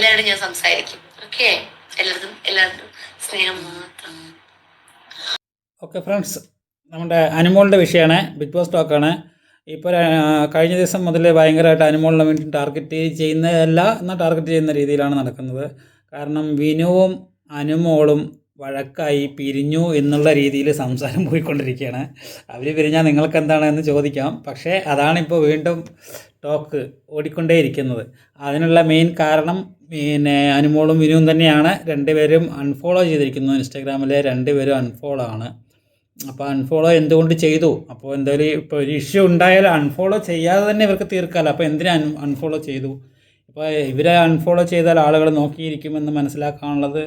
എല്ലാവരോടും ഞാൻ സംസാരിക്കും. ഓക്കെ എല്ലാവർക്കും എല്ലാവർക്കും സ്നേഹം മാത്രം. ഓക്കെ ഫ്രണ്ട്സ് നമ്മുടെ അനുമോളിന്റെ വിഷയമാണ് ബിഗ് ബോസ് ടോക്കാണ് ഇപ്പോൾ കഴിഞ്ഞ ദിവസം മുതൽ ഭയങ്കരമായിട്ട് അനുമോളിനെ വേണ്ടി ടാർഗറ്റ് ചെയ്യുന്നതല്ല എന്നാൽ ടാർഗറ്റ് ചെയ്യുന്ന രീതിയിലാണ് നടക്കുന്നത്. കാരണം വിനുവും അനുമോളും വഴക്കായി പിരിഞ്ഞു എന്നുള്ള രീതിയിൽ സംസാരം പോയിക്കൊണ്ടിരിക്കുകയാണ്. അവർ പിരിഞ്ഞാൽ നിങ്ങൾക്ക് എന്താണ് എന്ന് ചോദിക്കാം. പക്ഷേ അതാണിപ്പോൾ വീണ്ടും ടോക്ക് ഓടിക്കൊണ്ടേയിരിക്കുന്നത്. അതിനുള്ള മെയിൻ കാരണം പിന്നെ അനുമോളും വിനുവും തന്നെയാണ്. രണ്ടുപേരും അൺഫോളോ ചെയ്തിരിക്കുന്നു ഇൻസ്റ്റാഗ്രാമിലെ. രണ്ടുപേരും അൺഫോളോ ആണ്. അപ്പോൾ അൺഫോളോ എന്തുകൊണ്ട് ചെയ്തു? അപ്പോൾ എന്തായാലും ഇപ്പോൾ ഒരു ഇഷ്യൂ ഉണ്ടായാൽ അൺഫോളോ ചെയ്യാതെ തന്നെ ഇവർക്ക് തീർക്കാമല്ലോ അപ്പോൾ എന്തിനാ അൺ അൺഫോളോ ചെയ്തു? ഇപ്പോൾ ഇവരെ അൺഫോളോ ചെയ്താൽ ആളുകൾ നോക്കിയിരിക്കുമെന്ന് മനസ്സിലാക്കാനുള്ളത്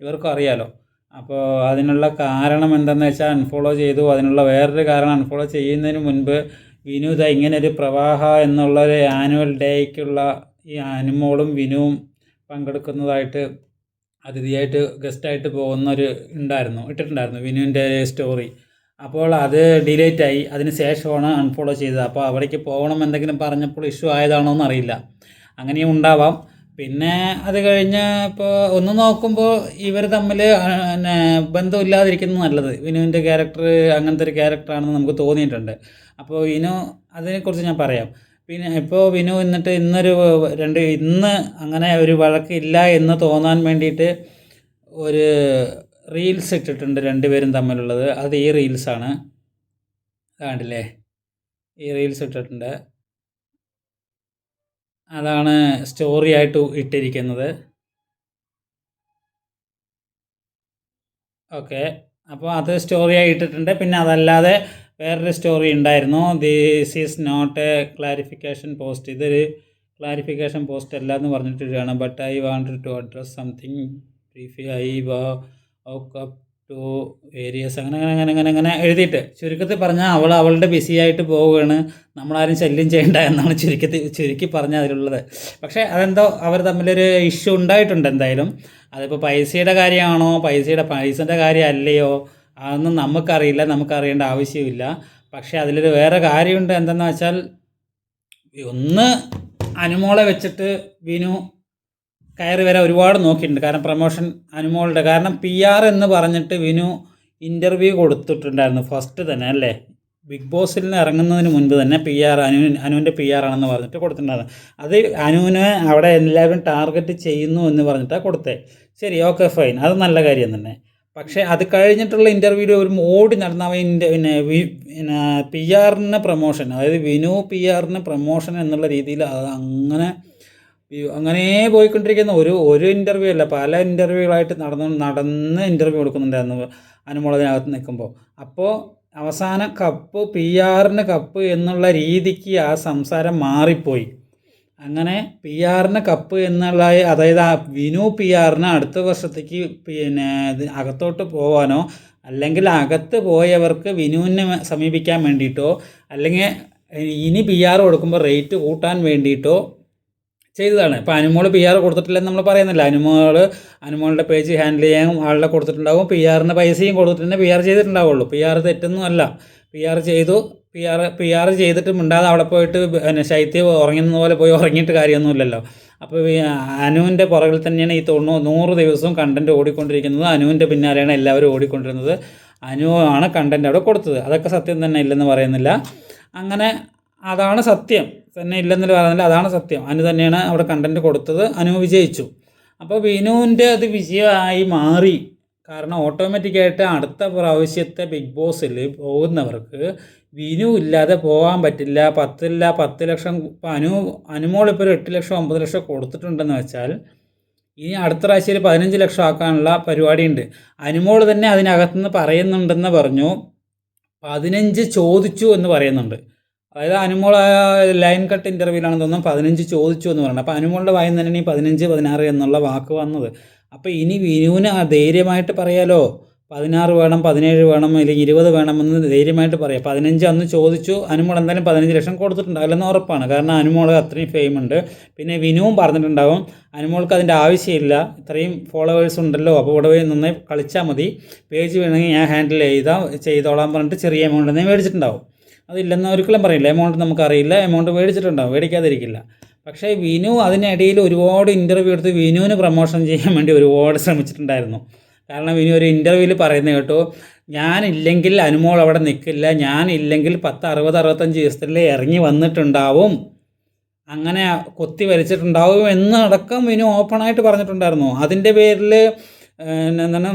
ഇവർക്കും അറിയാലോ. അപ്പോൾ അതിനുള്ള കാരണം എന്തെന്ന് വെച്ചാൽ അൺഫോളോ ചെയ്തു. അതിനുള്ള വേറൊരു കാരണം അൺഫോളോ ചെയ്യുന്നതിന് മുൻപ് വിനു ഇങ്ങനെ ഒരു പ്രവാഹ എന്നുള്ള ഒരു ആനുവൽ ഡേക്കുള്ള ഈ അനുമോളും വിനുവും പങ്കെടുക്കുന്നതായിട്ട് അതിഥിയായിട്ട് ഗസ്റ്റായിട്ട് പോകുന്നൊരു ഉണ്ടായിരുന്നു ഇട്ടിട്ടുണ്ടായിരുന്നു വിനുവിന്റെ സ്റ്റോറി അപ്പോൾ അത് ഡിലേറ്റ് ആയി. അതിന് ശേഷമാണ് അൺഫോളോ ചെയ്തത്. അപ്പോൾ അവിടേക്ക് പോകണം എന്തെങ്കിലും പറഞ്ഞപ്പോൾ ഇഷ്യൂ ആയതാണോ എന്നറിയില്ല അങ്ങനെയും ഉണ്ടാവാം. പിന്നെ അത് കഴിഞ്ഞ് ഇപ്പോൾ ഒന്ന് നോക്കുമ്പോൾ ഇവർ തമ്മിൽ പിന്നെ ബന്ധമില്ലാതിരിക്കുന്നത് നല്ലത്. വിനുവിന്റെ ക്യാരക്ടർ അങ്ങനത്തെ ഒരു ക്യാരക്ടറാണെന്ന് നമുക്ക് തോന്നിയിട്ടുണ്ട്. അപ്പോൾ വിനു അതിനെക്കുറിച്ച് ഞാൻ പറയാം. പിന്നെ ഇപ്പോൾ വിനു എന്നിട്ട് ഇന്നൊരു രണ്ട് ഇന്ന് അങ്ങനെ ഒരു വഴക്കില്ല എന്ന് തോന്നാൻ വേണ്ടിയിട്ട് ഒരു റീൽസ് ഇട്ടിട്ടുണ്ട് രണ്ടുപേരും തമ്മിലുള്ളത്. അത് ഈ റീൽസാണ് കണ്ടില്ലേ? ഈ റീൽസ് ഇട്ടിട്ടുണ്ട്. അതാണ് സ്റ്റോറി ആയിട്ട് ഇട്ടിരിക്കുന്നത്. ഓക്കെ അപ്പോൾ അത് സ്റ്റോറി ആയി ഇട്ടിട്ടുണ്ട്. പിന്നെ അതല്ലാതെ വേറൊരു സ്റ്റോറി ഉണ്ടായിരുന്നു. This is not a clarification post ഇതൊരു ക്ലാരിഫിക്കേഷൻ പോസ്റ്റ് അല്ല എന്ന് പറഞ്ഞിട്ടിരിക്കുകയാണ് but I want to address something brief I was up to areas അങ്ങനെ അങ്ങനെ അങ്ങനെ അങ്ങനെ അങ്ങനെ എഴുതിയിട്ട്. ചുരുക്കത്തിൽ പറഞ്ഞാൽ അവൾ അവളുടെ ബിസി ആയിട്ട് പോവുകയാണ്. നമ്മളാരും ശല്യം ചെയ്യേണ്ട എന്നാണ് ചുരുക്കത്തിൽ ചുരുക്കി പറഞ്ഞാൽ അതിലുള്ളത്. പക്ഷേ അതെന്തോ അവർ തമ്മിലൊരു ഇഷ്യൂ ഉണ്ടായിട്ടുണ്ട് എന്തായാലും. അതിപ്പോൾ പൈസയുടെ കാര്യമാണോ? പൈസയുടെ പൈസന്റെ കാര്യം അല്ലയോ അതൊന്നും നമുക്കറിയില്ല നമുക്കറിയേണ്ട ആവശ്യമില്ല പക്ഷേ അതിലൊരു വേറെ കാര്യമുണ്ട് എന്തെന്ന് വെച്ചാൽ ഒന്ന് അനുമോളെ വെച്ചിട്ട് വിനു കയറി വരാൻ ഒരുപാട് നോക്കിയിട്ടുണ്ട്. കാരണം പ്രൊമോഷൻ അനുമോളുടെ കാരണം പി ആർ എന്ന് പറഞ്ഞിട്ട് വിനു ഇന്റർവ്യൂ കൊടുത്തിട്ടുണ്ടായിരുന്നു ഫസ്റ്റ് തന്നെ അല്ലേ? ബിഗ് ബോസിൽ നിന്ന് ഇറങ്ങുന്നതിന് മുൻപ് തന്നെ പി ആർ അനു അനുവിന്റെ പി ആർ ആണെന്ന് പറഞ്ഞിട്ട് കൊടുത്തിട്ടുണ്ടായിരുന്നു. അത് അനുവിനെ അവിടെ എല്ലാവരും ടാർഗറ്റ് ചെയ്യുന്നു എന്ന് പറഞ്ഞിട്ടാണ് കൊടുത്തേ. ശരി ഓക്കെ ഫൈൻ അത് നല്ല കാര്യം തന്നെ. പക്ഷേ അത് കഴിഞ്ഞിട്ടുള്ള ഇന്റർവ്യൂവിൽ ഒരു ഓടി നടന്ന അവ ഇന്റർ പിന്നെ പിന്നെ പി ആറിന് പ്രൊമോഷൻ അതായത് വിനു പി ആറിന് പ്രൊമോഷൻ എന്നുള്ള രീതിയിൽ അത് അങ്ങനെ അങ്ങനെ പോയിക്കൊണ്ടിരിക്കുന്ന ഒരു ഒരു ഇന്റർവ്യൂ അല്ല പല ഇന്റർവ്യൂകളായിട്ട് നടന്ന് നടന്ന് ഇന്റർവ്യൂ കൊടുക്കുന്നുണ്ടായിരുന്നു അനുമോളതിനകത്ത് നിൽക്കുമ്പോൾ അപ്പോൾ അവസാന കപ്പ് പി ആറിന് കപ്പ് എന്നുള്ള രീതിക്ക് ആ സംസാരം മാറിപ്പോയി. അങ്ങനെ പി ആറിന് കപ്പ് എന്നുള്ള അതായത് ആ വിനു പി ആറിന് അടുത്ത വർഷത്തേക്ക് പിന്നെ അകത്തോട്ട് പോകാനോ അല്ലെങ്കിൽ അകത്ത് പോയവർക്ക് വിനുവിനെ സമീപിക്കാൻ വേണ്ടിയിട്ടോ അല്ലെങ്കിൽ ഇനി പി ആർ കൊടുക്കുമ്പോൾ റേറ്റ് കൂട്ടാൻ വേണ്ടിയിട്ടോ ചെയ്തതാണ്. ഇപ്പോൾ അനുമോൾ പി ആർ കൊടുത്തിട്ടില്ലെന്ന് നമ്മൾ പറയുന്നില്ല. അനുമോൾ അനുമോളുടെ പേജ് ഹാൻഡിൽ ചെയ്യാൻ ആളുടെ കൊടുത്തിട്ടുണ്ടാവും. പി ആറിന്റെ പൈസയും കൊടുത്തിട്ട് പി ആർ ചെയ്തിട്ടുണ്ടാവുള്ളൂ. പി ആർ തെറ്റൊന്നും അല്ല. പി ആർ ചെയ്തു. പി ആർ പി ആർ ചെയ്തിട്ട് മിണ്ടാതെ അവിടെ പോയിട്ട് പിന്നെ ശൈത്യം ഉറങ്ങുന്ന പോലെ പോയി ഉറങ്ങിയിട്ട് കാര്യമൊന്നുമില്ലല്ലോ അപ്പോൾ ഈ അനുവിന്റെ പുറകിൽ തന്നെയാണ് ഈ തൊണ്ണൂ നൂറ് ദിവസവും കണ്ടന്റ് ഓടിക്കൊണ്ടിരിക്കുന്നത്. അനുവിന്റെ പിന്നാലെയാണ് എല്ലാവരും ഓടിക്കൊണ്ടിരുന്നത്. അനു ആണ് കണ്ടന്റ് അവിടെ കൊടുത്തത്. അതൊക്കെ സത്യം തന്നെ ഇല്ലെന്ന് പറയുന്നില്ല. അങ്ങനെ അതാണ് സത്യം. തന്നെ ഇല്ലെന്നില്ല പറയുന്നില്ല. അതാണ് സത്യം. അനു തന്നെയാണ് അവിടെ കണ്ടന്റ് കൊടുത്തത്. അനു വിജയിച്ചു. അപ്പോൾ വിനുവിന്റെ അത് വിജയമായി മാറി. കാരണം ഓട്ടോമാറ്റിക്കായിട്ട് അടുത്ത പ്രാവശ്യത്തെ ബിഗ് ബോസിൽ പോകുന്നവർക്ക് വിനു ഇല്ലാതെ പോകാൻ പറ്റില്ല. പത്തില്ല പത്ത് ലക്ഷം ഇപ്പോൾ അനു അനുമോൾ ഇപ്പോൾ ഒരു എട്ട് ലക്ഷം ഒമ്പത് ലക്ഷം കൊടുത്തിട്ടുണ്ടെന്ന് വെച്ചാൽ ഇനി അടുത്ത പ്രാവശ്യം പതിനഞ്ച് ലക്ഷം ആക്കാനുള്ള പരിപാടിയുണ്ട്. അനുമോൾ തന്നെ അതിനകത്തുനിന്ന് പറയുന്നുണ്ടെന്ന് പറഞ്ഞു. പതിനഞ്ച് ചോദിച്ചു എന്ന് പറയുന്നുണ്ട്. അതായത് അനുമോൾ ലൈൻ കട്ട് ഇന്റർവ്യൂലാണെന്ന് തോന്നുന്നു. പതിനഞ്ച് ചോദിച്ചു എന്ന് പറയുന്നത് അപ്പോൾ അനുമോളുടെ വായിൽ നിന്ന് തന്നെ ഈ പതിനഞ്ച് പതിനാറ് എന്നുള്ള വാക്ക് വന്നത്. അപ്പോൾ ഇനി വിനുവിന് ധൈര്യമായിട്ട് പറയാലോ? പതിനാറ് വേണം പതിനേഴ് വേണം അല്ലെങ്കിൽ ഇരുപത് വേണമെന്ന് ധൈര്യമായിട്ട് പറയാം. പതിനഞ്ച് അന്ന് ചോദിച്ചു. അനുമോൾ എന്തായാലും പതിനഞ്ച് ലക്ഷം കൊടുത്തിട്ടുണ്ടാവില്ലെന്ന് ഉറപ്പാണ്. കാരണം അനുമോൾ അത്രയും ഫെയിം ഉണ്ട്. പിന്നെ വിനുവും പറഞ്ഞിട്ടുണ്ടാവും അനുമോൾക്ക് അതിന്റെ ആവശ്യമില്ല. ഇത്രയും ഫോളോവേഴ്സ് ഉണ്ടല്ലോ. അപ്പോൾ ഇവിടെ നന്നായി കളിച്ചാൽ മതി. പേജ് വേണമെങ്കിൽ ഞാൻ ഹാൻഡിൽ ചെയ്താൽ ചെയ്തോളാം പറഞ്ഞിട്ട് ചെറിയ എമൗണ്ട് തന്നെ മേടിച്ചിട്ടുണ്ടാവും. അതില്ലെന്ന് ഒരിക്കലും പറയില്ല. എമൗണ്ട് നമുക്കറിയില്ല. എമൗണ്ട് മേടിച്ചിട്ടുണ്ടാവും. മേടിക്കാതിരിക്കില്ല. പക്ഷേ വിനു അതിനിടയിൽ ഒരുപാട് ഇന്റർവ്യൂ എടുത്ത് വിനുവിന് പ്രൊമോഷൻ ചെയ്യാൻ വേണ്ടി ഒരുപാട് ശ്രമിച്ചിട്ടുണ്ടായിരുന്നു. കാരണം വിനു ഒരു ഇന്റർവ്യൂവിൽ പറയുന്നത് കേട്ടു ഞാനില്ലെങ്കിൽ അനുമോൾ അവിടെ നിൽക്കില്ല ഞാനില്ലെങ്കിൽ പത്ത് അറുപത് അറുപത്തഞ്ച് ദിവസത്തിൽ ഇറങ്ങി വന്നിട്ടുണ്ടാവും. അങ്ങനെ കൊത്തി വലിച്ചിട്ടുണ്ടാവും എന്നടക്കം വിനു ഓപ്പണായിട്ട് പറഞ്ഞിട്ടുണ്ടായിരുന്നു. അതിന്റെ പേരിൽ എന്താണ്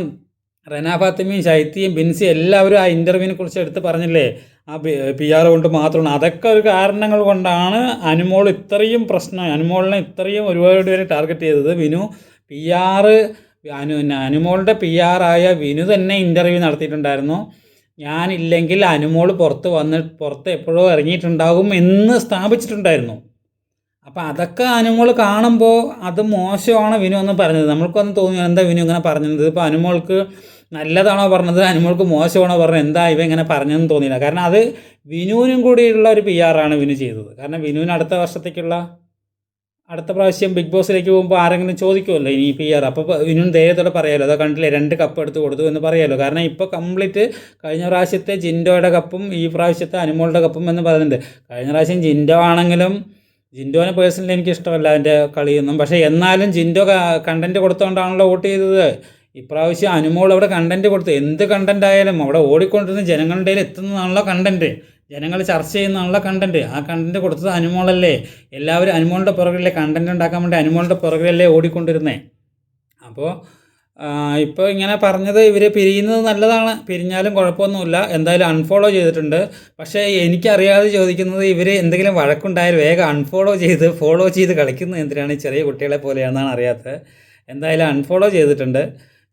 റെന ഫാത്തിമയും ശൈത്യയും ബിൻസി എല്ലാവരും ആ ഇന്റർവ്യൂവിനെ കുറിച്ച് എടുത്ത് പറഞ്ഞില്ലേ? ആ പി ആർ കൊണ്ട് മാത്രമാണ്. അതൊക്കെ ഒരു കാരണങ്ങൾ കൊണ്ടാണ് അനുമോൾ ഇത്രയും പ്രശ്നം അനുമോളിനെ ഇത്രയും ഒരുപാട് പേര് ടാർഗറ്റ് ചെയ്തത്. വിനു പി ആർ അനു അനുമോളുടെ പി ആർ ആയ വിനു തന്നെ ഇന്റർവ്യൂ നടത്തിയിട്ടുണ്ടായിരുന്നു. ഞാനില്ലെങ്കിൽ അനുമോൾ പുറത്ത് വന്ന് പുറത്ത് എപ്പോഴോ ഇറങ്ങിയിട്ടുണ്ടാകും എന്ന് സ്ഥാപിച്ചിട്ടുണ്ടായിരുന്നു. അപ്പോൾ അതൊക്കെ അനുമോൾ കാണുമ്പോൾ അത് മോശമാണ് വിനു എന്ന് പറഞ്ഞത്. നമ്മൾക്കൊന്ന് തോന്നി എന്താ വിനു ഇങ്ങനെ പറഞ്ഞത്? ഇപ്പോൾ അനുമോൾക്ക് നല്ലതാണോ പറഞ്ഞത്? അനുമോൾക്ക് മോശമാണോ പറഞ്ഞത്? എന്താ ഇവ ഇങ്ങനെ പറഞ്ഞതെന്ന് തോന്നിയില്ല. കാരണം അത് വിനുവിനും കൂടിയുള്ള ഒരു പി ആറാണ് വിനു ചെയ്തത്. കാരണം വിനുവിന് അടുത്ത വർഷത്തേക്കുള്ള അടുത്ത പ്രാവശ്യം ബിഗ് ബോസിലേക്ക് പോകുമ്പോൾ ആരെങ്കിലും ചോദിക്കുമല്ലോ ഇനി പി ആർ അപ്പോൾ ഇനിയും ധൈര്യത്തോടെ പറയാമല്ലോ അതോ കണ്ടില്ലേ രണ്ട് കപ്പ് എടുത്ത് കൊടുത്തു എന്ന് പറയാമല്ലോ കാരണം ഇപ്പോൾ കംപ്ലീറ്റ് കഴിഞ്ഞ പ്രാവശ്യത്തെ ജിൻഡോയുടെ കപ്പും ഈ പ്രാവശ്യത്തെ അനുമോളുടെ കപ്പും എന്ന് പറയുന്നുണ്ട്. കഴിഞ്ഞ പ്രാവശ്യം ജിൻഡോ ആണെങ്കിലും ജിൻഡോനെ പേഴ്സണലി എനിക്ക് ഇഷ്ടമല്ല അതിന്റെ കളിയൊന്നും. പക്ഷേ എന്നാലും ജിൻഡോ കണ്ടന്റ് കൊടുത്തുകൊണ്ടാണല്ലോ വോട്ട് ചെയ്തത്. ഇപ്രാവശ്യം അനുമോൾ അവിടെ കണ്ടന്റ് കൊടുത്തു. എന്ത് കണ്ടന്റ് ആയാലും അവിടെ ഓടിക്കൊണ്ടിരുന്ന ജനങ്ങളുടെ ഇടയിൽ എത്തുന്നതാണല്ലോ കണ്ടന്റ് ജനങ്ങൾ ചർച്ച ചെയ്യുന്നതാണുള്ള കണ്ടന്റ് ആ കണ്ടന്റ് കൊടുത്തത് അനുമോളല്ലേ. എല്ലാവരും അനുമോളുടെ പുറകിലല്ലേ കണ്ടന്റ് ഉണ്ടാക്കാൻ വേണ്ടി അനുമോളുടെ പുറകിലല്ലേ ഓടിക്കൊണ്ടിരുന്നേ. അപ്പോൾ ഇപ്പോൾ ഇങ്ങനെ പറഞ്ഞത് ഇവർ പിരിയുന്നത് നല്ലതാണ്. പിരിഞ്ഞാലും കുഴപ്പമൊന്നുമില്ല. എന്തായാലും അൺഫോളോ ചെയ്തിട്ടുണ്ട്. പക്ഷേ എനിക്കറിയാതെ ചോദിക്കുന്നത് ഇവർ എന്തെങ്കിലും വഴക്കുണ്ടായാലും വേഗം അൺഫോളോ ചെയ്ത് ഫോളോ ചെയ്ത് കളിക്കുന്നത് എന്തിനാണ് ചെറിയ കുട്ടികളെ പോലെയാണെന്നാണ് അറിയാത്തത്. എന്തായാലും അൺഫോളോ ചെയ്തിട്ടുണ്ട്.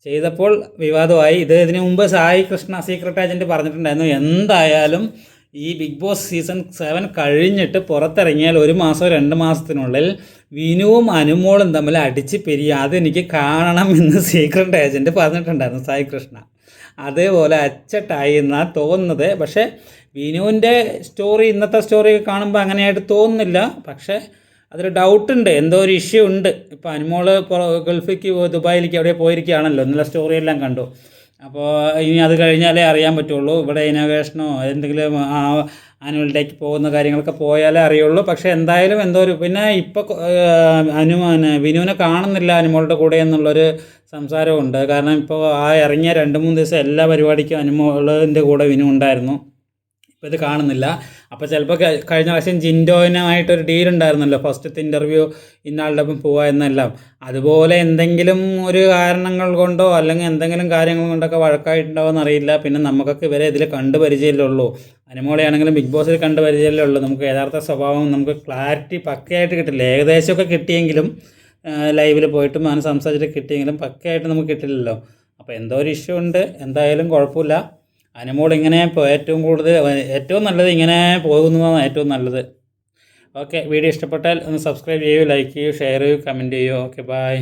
ചെയ്തപ്പോൾ വിവാദമായി. ഇത് ഇതിനു മുമ്പ് സായി കൃഷ്ണ സീക്രട്ട് ഏജന്റ് പറഞ്ഞിട്ടുണ്ടായിരുന്നു. എന്തായാലും ഈ ബിഗ് ബോസ് സീസൺ സെവൻ കഴിഞ്ഞിട്ട് പുറത്തിറങ്ങിയാൽ ഒരു മാസമോ രണ്ട് മാസത്തിനുള്ളിൽ വിനുവും അനുമോളും തമ്മിൽ അടിച്ച് പിരിയുക അതെനിക്ക് കാണണം എന്ന് സീക്രട്ട് ഏജന്റ് പറഞ്ഞിട്ടുണ്ടായിരുന്നു സായി കൃഷ്ണ. അതേപോലെ അച്ചട്ടായി എന്നാണ് തോന്നുന്നത്. പക്ഷേ വിനുവിന്റെ സ്റ്റോറി ഇന്നത്തെ സ്റ്റോറി കാണുമ്പോൾ അങ്ങനെയായിട്ട് തോന്നുന്നില്ല. പക്ഷേ അതൊരു ഡൗട്ടുണ്ട് എന്തോ ഒരു ഇഷ്യൂ ഉണ്ട്. ഇപ്പോൾ അനുമോൾ ഗൾഫിലേക്ക് ദുബായിലേക്ക് അവിടെ പോയിരിക്കുകയാണല്ലോ. എന്നുള്ള സ്റ്റോറി എല്ലാം കണ്ടു. അപ്പോൾ ഇനി അത് കഴിഞ്ഞാലേ അറിയാൻ പറ്റുള്ളൂ. ഇവിടെ ഇനോവേഷനോ എന്തെങ്കിലും ആനുവൽ ഡേക്ക് പോകുന്ന കാര്യങ്ങളൊക്കെ പോയാലേ അറിയുള്ളൂ. പക്ഷേ എന്തായാലും എന്തോ ഒരു പിന്നെ ഇപ്പോൾ അനു വിനുവിനെ കാണുന്നില്ല അനുമോളുടെ കൂടെ എന്നുള്ളൊരു സംസാരമുണ്ട് കാരണം ഇപ്പോൾ ആ ഇറങ്ങിയ രണ്ട് മൂന്ന് ദിവസം എല്ലാ പരിപാടിക്കും അനുമോളിന്റെ കൂടെ വിനു ഉണ്ടായിരുന്നു. ഇപ്പോൾ ഇത് കാണുന്നില്ല. അപ്പോൾ ചിലപ്പോൾ കഴിഞ്ഞ പ്രാവശ്യം ജിൻഡോയിനുമായിട്ടൊരു ഡീൽ ഉണ്ടായിരുന്നല്ലോ. ഫസ്റ്റത്തെ ഇന്റർവ്യൂ ഇന്നാളുടെ ഒപ്പം പോവുക എന്നെല്ലാം. അതുപോലെ എന്തെങ്കിലും ഒരു കാരണങ്ങൾ കൊണ്ടോ അല്ലെങ്കിൽ എന്തെങ്കിലും കാര്യങ്ങൾ കൊണ്ടൊക്കെ വഴക്കായിട്ടുണ്ടാവുമെന്ന് അറിയില്ല. പിന്നെ നമുക്കൊക്കെ ഇവരെ ഇതിൽ കണ്ടു പരിചയമല്ലേ ഉള്ളൂ. അനുമോളെയാണെങ്കിലും ബിഗ് ബോസിൽ കണ്ട് പരിചയമല്ലേ ഉള്ളൂ. നമുക്ക് യഥാർത്ഥ സ്വഭാവം നമുക്ക് ക്ലാരിറ്റി പക്കയായിട്ട് കിട്ടില്ല. ഏകദേശമൊക്കെ കിട്ടിയെങ്കിലും ലൈവിൽ പോയിട്ടും അങ്ങനെ സംസാരിച്ചിട്ട് കിട്ടിയെങ്കിലും പക്കയായിട്ട് നമുക്ക് കിട്ടില്ലല്ലോ. അപ്പോൾ എന്തോ ഒരു ഇഷ്യൂ ഉണ്ട്. എന്തായാലും കുഴപ്പമില്ല. അനുമോൾ ഇങ്ങനെ ഏറ്റവും കൂടുതൽ ഏറ്റവും നല്ലത് ഇങ്ങനെ പോകുന്നതാണ് ഏറ്റവും നല്ലത്. ഓക്കെ വീഡിയോ ഇഷ്ടപ്പെട്ടാൽ ഒന്ന് സബ്സ്ക്രൈബ് ചെയ്യൂ ലൈക്ക് ചെയ്യൂ ഷെയർ ചെയ്യൂ കമന്റ് ചെയ്യൂ. Okay bye